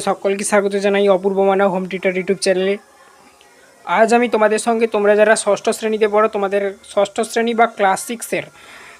সকলকে স্বাগত জানাই অপূর্ব মানা হোম টিউটার ইউটিউব চ্যানেলে। আজ আমি তোমাদের সঙ্গে, তোমরা যারা ষষ্ঠ শ্রেণীতে পড়ো, তোমাদের ষষ্ঠ শ্রেণি বা ক্লাস সিক্সের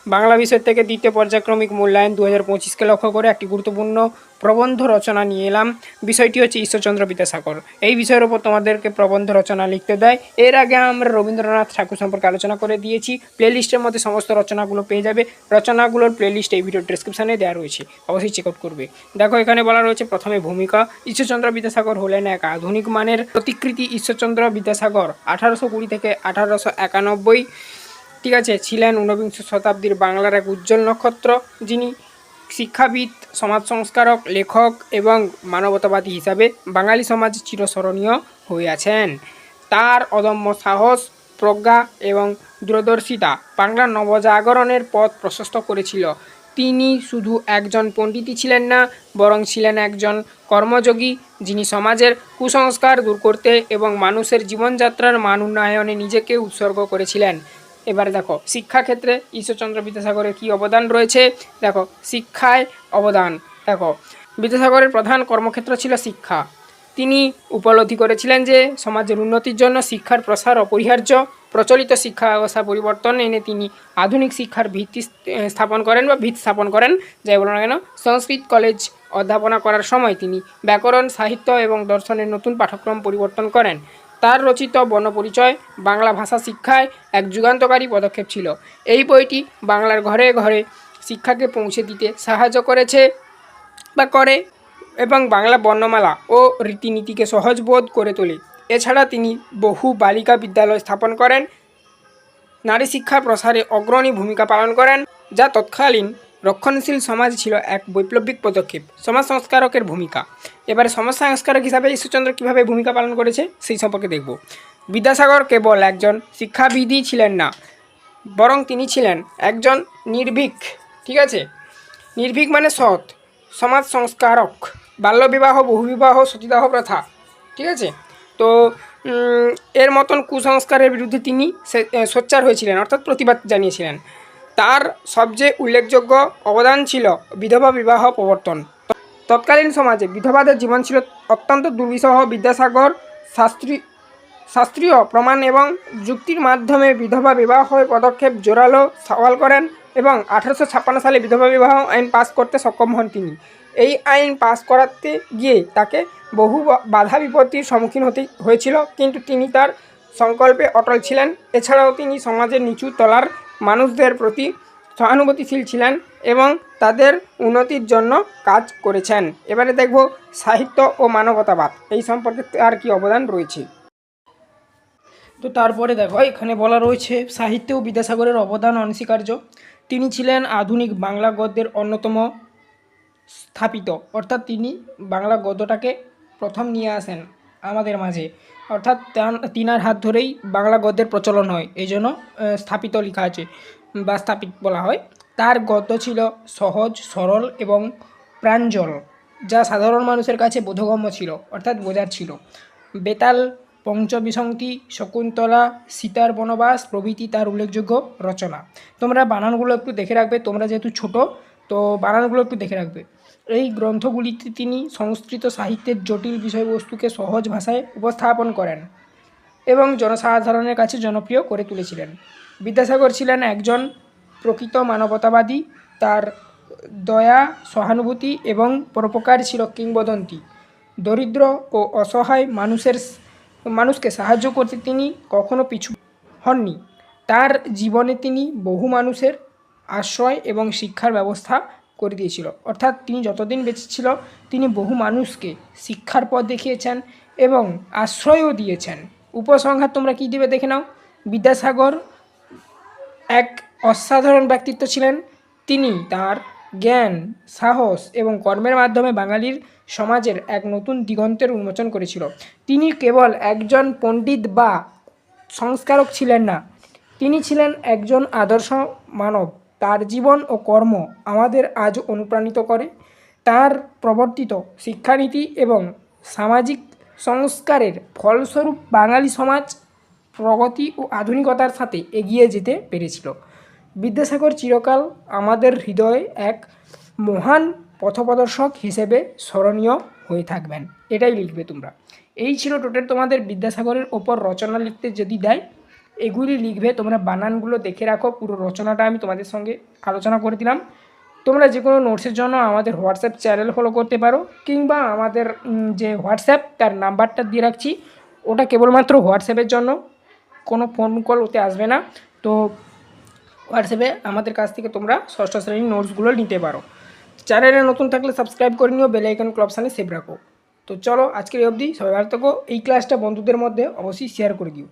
বাংলা বিষয় থেকে দ্বিতীয় পর্যায়ক্রমিক মূল্যায়ন দু হাজার পঁচিশকে লক্ষ্য করে একটি গুরুত্বপূর্ণ প্রবন্ধ রচনা নিয়ে এলাম। বিষয়টি হচ্ছে ঈশ্বরচন্দ্র বিদ্যাসাগর। এই বিষয়ের ওপর তোমাদেরকে প্রবন্ধ রচনা লিখতে দেয়। এর আগে আমরা রবীন্দ্রনাথ ঠাকুর সম্পর্কে আলোচনা করে দিয়েছি। প্লেলিস্টের মধ্যে সমস্ত রচনাগুলো পেয়ে যাবে। রচনাগুলোর প্লেলিস্ট এই ভিডিও ডিসক্রিপশানে দেওয়া রয়েছে। অবশ্যই চেক আউট করবে। দেখো, এখানে বলা রয়েছে প্রথমে ভূমিকা। ঈশ্বরচন্দ্র বিদ্যাসাগর হলেন এক আধুনিক মানের প্রতিকৃতি ঈশ্বরচন্দ্র বিদ্যাসাগর আঠারোশো কুড়ি থেকে আঠারোশো একানব্বই। ঠিক আছে, ছিলেন ঊনবিংশ শতাব্দীর বাংলার এক উজ্জ্বল নক্ষত্র, যিনি শিক্ষাবিদ, সমাজ সংস্কারক, লেখক এবং মানবতাবাদী হিসাবে বাঙালি সমাজ চিরস্মরণীয় হয়ে আছেন। তার অদম্য সাহস, প্রজ্ঞা এবং দূরদর্শিতা বাংলার নবজাগরণের পথ প্রশস্ত করেছিল। তিনি শুধু একজন পণ্ডিতই ছিলেন না, বরং ছিলেন একজন কর্মযোগী, যিনি সমাজের কুসংস্কার দূর করতে এবং মানুষের জীবনযাত্রার মান উন্নয়নে নিজেকে উৎসর্গ করেছিলেন। এবারে দেখো শিক্ষাক্ষেত্রে ঈশ্বরচন্দ্র বিদ্যাসাগরের কী অবদান রয়েছে? দেখো, শিক্ষায় অবদান। দেখো, বিদ্যাসাগরের প্রধান কর্মক্ষেত্র ছিল শিক্ষা। তিনি উপলব্ধি করেছিলেন যে, সমাজের উন্নতির জন্য শিক্ষার প্রসার অপরিহার্য, প্রচলিত শিক্ষা ব্যবস্থা পরিবর্তন এনে তিনি আধুনিক শিক্ষার ভিত্তি স্থাপন করেন বা ভিত স্থাপন করেন, যাই বলো না কেন? সংস্কৃত কলেজ অধ্যাপনা করার সময় তিনি ব্যাকরণ, সাহিত্য এবং দর্শনের নতুন পাঠ্যক্রম পরিবর্তন করেন। তার রচিত বর্ণপরিচয় বাংলা ভাষা শিক্ষায় এক যুগান্তকারী পদক্ষেপ ছিল। এই বইটি বাংলার ঘরে ঘরে শিক্ষাকে পৌঁছে দিতে সাহায্য করেছে বা করে এবং বাংলা বর্ণমালা ও রীতিনীতিকে সহজবোধ করে তোলে। এছাড়া তিনি বহু বালিকা বিদ্যালয় স্থাপন করেন, নারী শিক্ষার প্রসারে অগ্রণী ভূমিকা পালন করেন, যা তৎকালীন রক্ষণশীল সমাজ ছিল এক বৈপ্লবিক পদক্ষেপ। সমাজ সংস্কারকের ভূমিকা। এবারে সমাজ সংস্কারক হিসাবে ঈশ্বরচন্দ্র কীভাবে ভূমিকা পালন করেছে, সেই সম্পর্কে দেখব। বিদ্যাসাগর কেবল একজন শিক্ষাবিদই ছিলেন না, বরং তিনি ছিলেন একজন নির্ভীক, ঠিক আছে? নির্ভীক মানে সৎ সমাজ সংস্কারক বাল্যবিবাহ, বহুবিবাহ, সতীদাহ প্রথা, ঠিক আছে? তো এর মতন কুসংস্কারের বিরুদ্ধে তিনি সোচ্চার হয়েছিলেন, অর্থাৎ প্রতিবাদ জানিয়েছিলেন। তার সবচেয়ে উল্লেখযোগ্য অবদান ছিল বিধবা বিবাহ প্রবর্তন। তৎকালীন সমাজে বিধবাদের জীবন ছিল অত্যন্ত দুর্বিষহ বিদ্যাসাগর, শাস্ত্রী, শাস্ত্রীয় প্রমাণ এবং যুক্তির মাধ্যমে বিধবা বিবাহের পদক্ষেপ জোরালো সওয়াল করেন এবং আঠারোশো ছাপ্পান্ন সালে বিধবা বিবাহ আইন পাস করতে সক্ষম হন তিনি। এই আইন পাস করাতে গিয়ে তাকে বহু বাধা বিপত্তির সম্মুখীন হতে, হয়েছিল, কিন্তু তিনি তার সংকল্পে অটল ছিলেন। এছাড়াও তিনি সমাজের নিচু তলার মানুষদের প্রতি সহানুভূতিশীল ছিলেন এবং তাদের উন্নতির জন্য কাজ করেছেন। এবারে দেখব সাহিত্য ও মানবতাবাদ, এই সম্পর্কে তার কি অবদান রয়েছে। তো তারপরে দেখো, এখানে বলা রয়েছে, সাহিত্য ও বিদ্যাসাগরের অবদান অনস্বীকার্য। তিনি ছিলেন আধুনিক বাংলা গদ্যের অন্যতম স্থাপিত, অর্থাৎ তিনি বাংলা গদ্যটাকে প্রথম নিয়ে আসেন আমাদের মাঝে। অর্থাৎ তিনার হাত ধরেই বাংলা গদ্যের প্রচলন হয়। এই জন্য স্থাপিত লেখা আছে, বা স্থাপিত বলা হয়। তার গদ্য ছিল সহজ, সরল এবং প্রাঞ্জল, যা সাধারণ মানুষের কাছে বোধগম্য ছিল, অর্থাৎ বোঝার ছিল। বেতাল পঞ্চবিসংতি শকুন্তলা, সীতার বনবাস প্রভৃতি তার উল্লেখযোগ্য রচনা। তোমরা বানানগুলো একটু দেখে রাখবে, তোমরা যেহেতু ছোট, তো বানানগুলো একটু দেখে রাখবে। এই গ্রন্থগুলিতে তিনি সংস্কৃত সাহিত্যের জটিল বিষয়বস্তুকে সহজ ভাষায় উপস্থাপন করেন এবং জনসাধারণের কাছে জনপ্রিয় করে তুলেছিলেন। বিদ্যাসাগর ছিলেন একজন প্রকৃত মানবতাবাদী, তার দয়া, সহানুভূতি এবং পরোপকার ছিল কিংবদন্তি। দরিদ্র ও অসহায় মানুষের মানুষকে সাহায্য করতে তিনি কখনো পিছু হননি। তার জীবনে তিনি বহু মানুষের আশ্রয় এবং শিক্ষার ব্যবস্থা করে দিয়েছিল। অর্থাৎ তিনি যতদিন বেঁচে ছিল, তিনি বহু মানুষকে শিক্ষার পথ দেখিয়েছেন এবং আশ্রয়ও দিয়েছেন। উপসংহার তোমরা কী দিবে দেখে নাও। বিদ্যাসাগর এক অসাধারণ ব্যক্তিত্ব ছিলেন। তিনি তার জ্ঞান, সাহস এবং কর্মের মাধ্যমে বাঙালির সমাজের এক নতুন দিগন্তের উন্মোচন করেছিল। তিনি কেবল একজন পণ্ডিত বা সংস্কারক ছিলেন না, তিনি ছিলেন একজন আদর্শ মানব। তার জীবন ও কর্ম আমাদের আজ অনুপ্রাণিত করে, তার প্রবর্তিত শিক্ষানীতি এবং সামাজিক সংস্কারের ফলস্বরূপ বাঙালি সমাজ প্রগতি ও আধুনিকতার সাথে এগিয়ে যেতে পেরেছিল। বিদ্যাসাগর চিরকাল আমাদের হৃদয়ে এক মহান পথপ্রদর্শক হিসেবে স্মরণীয় হয়ে থাকবেন। এটাই লিখবে তোমরা। এই ছিল টোটাল তোমাদের বিদ্যাসাগরের ওপর রচনা লিখতে যদি দেয় এগুলি লিখবে, তোমরা বানানগুলো দেখে রাখো, পুরো রচনাটা আমি তোমাদের সঙ্গে আলোচনা করে দিলাম। তোমরা যে কোনো নোটসের জন্য আমাদের হোয়াটসঅ্যাপ চ্যানেল ফলো করতে পারো, কিংবা আমাদের যে হোয়াটসঅ্যাপ তার নাম্বারটা দিয়ে রাখছি। ওটা কেবলমাত্র হোয়াটসঅ্যাপের জন্য, কোনো ফোন কল ওতে আসবে না। তো হোয়াটসঅ্যাপে আমাদের কাছ থেকে তোমরা ষষ্ঠ শ্রেণির নোটসগুলো নিতে পারো। চ্যানেলে নতুন থাকলে সাবস্ক্রাইব করে নিও বেল আইকন ক্লপশানে সেভ রাখো। তো চলো আজকের অবধি সবাই ভালো থাকো। এই ক্লাসটা বন্ধুদের মধ্যে অবশ্যই শেয়ার করে দিও।